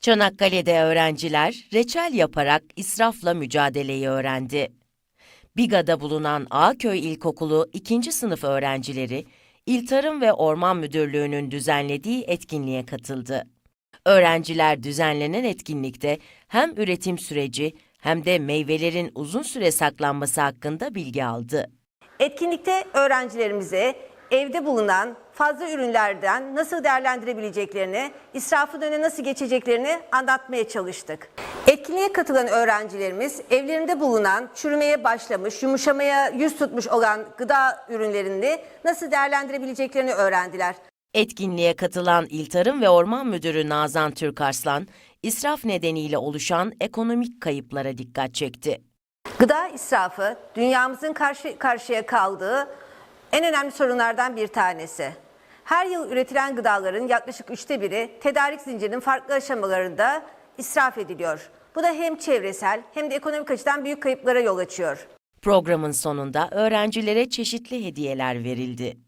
Çanakkale'de öğrenciler reçel yaparak israfla mücadeleyi öğrendi. Biga'da bulunan Ağköy İlkokulu 2. sınıf öğrencileri, İl Tarım ve Orman Müdürlüğü'nün düzenlediği etkinliğe katıldı. Öğrenciler düzenlenen etkinlikte hem üretim süreci hem de meyvelerin uzun süre saklanması hakkında bilgi aldı. Etkinlikte öğrencilerimize evde bulunan fazla ürünlerden nasıl değerlendirebileceklerini, israfın önüne nasıl geçeceklerini anlatmaya çalıştık. Etkinliğe katılan öğrencilerimiz evlerinde bulunan çürümeye başlamış, yumuşamaya yüz tutmuş olan gıda ürünlerini nasıl değerlendirebileceklerini öğrendiler. Etkinliğe katılan İl Tarım ve Orman Müdürü Nazan Türkarslan, israf nedeniyle oluşan ekonomik kayıplara dikkat çekti. Gıda israfı dünyamızın karşı karşıya kaldığı en önemli sorunlardan bir tanesi. Her yıl üretilen gıdaların yaklaşık üçte biri tedarik zincirinin farklı aşamalarında israf ediliyor. Bu da hem çevresel hem de ekonomik açıdan büyük kayıplara yol açıyor. Programın sonunda öğrencilere çeşitli hediyeler verildi.